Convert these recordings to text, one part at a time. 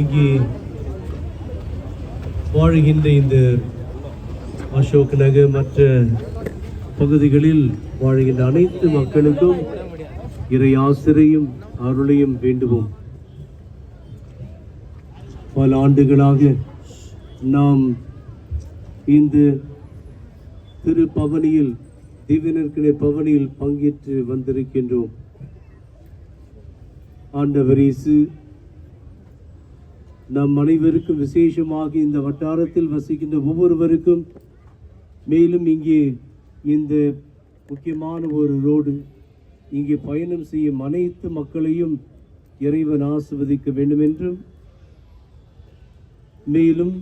இங்கே வாழ்கின்ற இந்த அசோக் நகர் மற்ற பகுதிகளில் வாழ்கின்ற அனைத்து மக்களுக்கும் இறை ஆசிரியும் அருளையும் வேண்டுவோம். பல ஆண்டுகளாக நாம் இந்த திரு பவனியில் திவ்யனர்கிற பவனியில் பங்கேற்று வந்திருக்கின்றோம். ஆண்டவர் இயேசு நம் அனைவருக்கும் விசேஷமாக இந்த வட்டாரத்தில் வசிக்கின்ற ஒவ்வொருவருக்கும் மேலும் இங்கே இந்த முக்கியமான ஒரு ரோடு இங்கே பயணம் செய்யும் அனைத்து மக்களையும் இறைவன் ஆசிர்வதிக்க வேண்டும் என்றும் மேலும்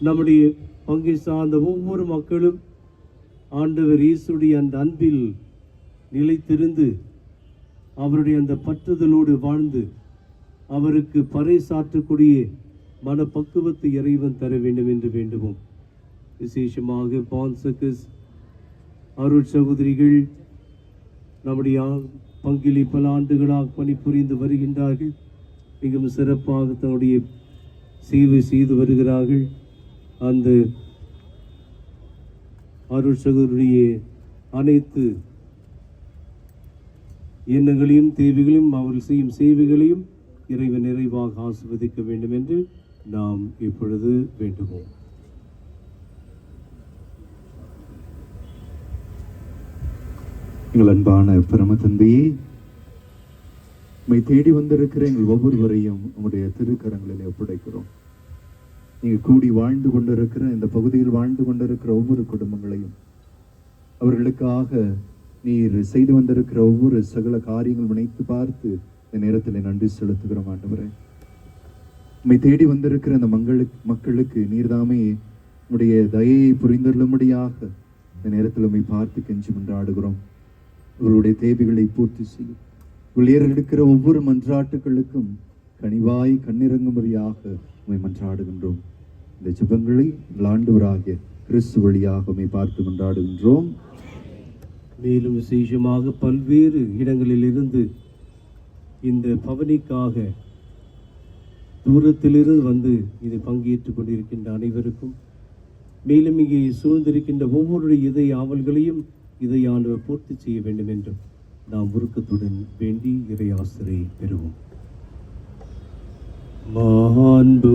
நம்முடைய பங்கை சார்ந்த ஒவ்வொரு மக்களும் ஆண்டவர் இயேசுடைய அந்த அன்பில் நிலைத்திருந்து அவருடைய அந்த பற்றுதலோடு வாழ்ந்து அவருக்கு பறை சாற்றக்கூடிய மனப்பக்குவத்தை இறைவன் தர வேண்டும் என்று வேண்டுவோம். விசேஷமாக பான்சக்கஸ் அருள் சகோதரிகள் நம்முடைய ஆ- பங்கிலி பல ஆண்டுகளாக பணிபுரிந்து வருகின்றார்கள். மிகவும் சிறப்பாக தன்னுடைய சேவை செய்து வருகிறார்கள். அந்த அருள் சகோதரிய அனைத்து எண்ணங்களையும் தேவைகளையும் அவர்கள் செய்யும் சேவைகளையும் இறைவன் நிறைவாக ஆசிர்வதிக்க வேண்டும் என்று நாம் இப்பொழுது வேண்டுவோம். எங்கள் அன்பான பிரம தந்தையே உண்மை தேடி வந்திருக்கிற எங்கள் ஒவ்வொருவரையும் உங்களுடைய திருக்கரங்களில் ஒப்படைக்கிறோம். நீங்க கூடி வாழ்ந்து கொண்டிருக்கிற இந்த பகுதியில் வாழ்ந்து கொண்டிருக்கிற ஒவ்வொரு குடும்பங்களையும் அவர்களுக்காக நீர் செய்து வந்திருக்கிற ஒவ்வொரு சகல காரியங்கள் நினைத்து பார்த்து இந்த நேரத்தில் நன்றி செலுத்துகிறோம் ஆண்டவரே. உண்மை தேடி வந்திருக்கிற அந்த மங்களுக்கு மக்களுக்கு நீர்தாமே. உடைய தயையை புரிந்தருளும்படியாக இந்த நேரத்தில் உம்மை பார்த்து கெஞ்சி மன்றாடுகிறோம். இவருடைய தேவைகளை பூர்த்தி செய்யும். உள்ளேற இருக்கிற ஒவ்வொரு மன்றாட்டுகளுக்கும் கனிவாய் கண்ணிறங்கும்படியாக உண்மை மன்றாடுகின்றோம். இந்த ஜபங்களை விளாண்டவராகிய ஆண்டவராகிய கிறிஸ்து வழியாக உண்மை பார்த்து மன்றாடுகின்றோம். மேலும் விசேஷமாக பல்வேறு இடங்களில் இருந்து இந்த பவனிக்காக தூரத்திலிருந்து வந்து இதை பங்கேற்றுக் கொண்டிருக்கின்ற அனைவருக்கும் மேலும் இங்கே சூழ்ந்திருக்கின்ற ஒவ்வொரு இதை ஆவல்களையும் இதை ஆண்டவர் பூர்த்தி செய்ய வேண்டும் என்றும் நாம் உருக்கத்துடன் வேண்டி இறை ஆசிரியை பெறுவோம். மாண்பு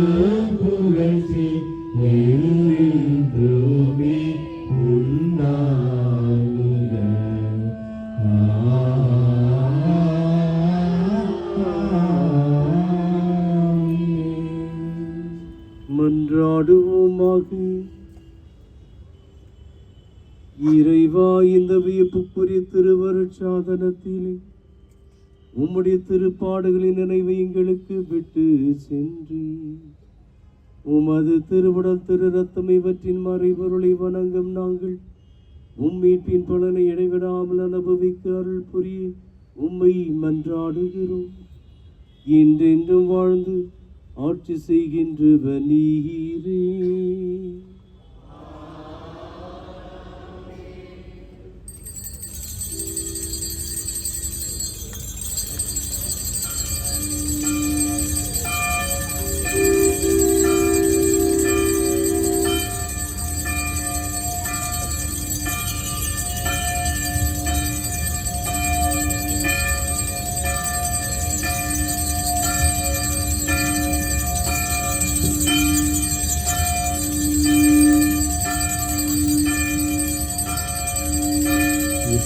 வியப்புக்குரிய திருவருட்சாதனத்திலே உம்முடைய திருப்பாடுகளின் நினைவை எங்களுக்கு விட்டு சென்று உமது திருவுடல் திரு ரத்தம் இவற்றின் மறைபொருளை வணங்கும் நாங்கள் உம்மீட்பின் பலனை இடைவிடாமல் அனுபவிக்க அருள் புரிய உம்மை மன்றாடுகிறோம். என்றென்றும் வாழ்ந்து ஆட்சி செய்கின்றவர் நீரே.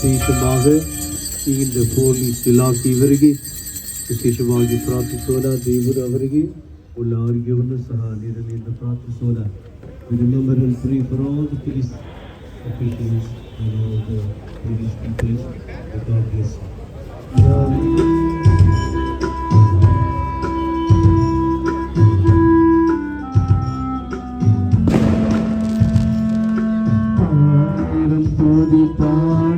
വിശേഷமாக இந்த போலீஸ் ಇಲಾಖೆಯವರಿಗೆ ವಿಶೇಷವಾಗಿ ಪ್ರಾರ್ಥಿಸೋಣ ದೇವರು ಅವರಿಗೆ ಒಳ್ಳ ಆರೋಗ್ಯವನ್ನು ಸಹ ನೀಡಲಿ ಎಂದು ಪ್ರಾರ್ಥಿಸೋಣ remember and pray for all the police officials and all the British people. May God bless you. Body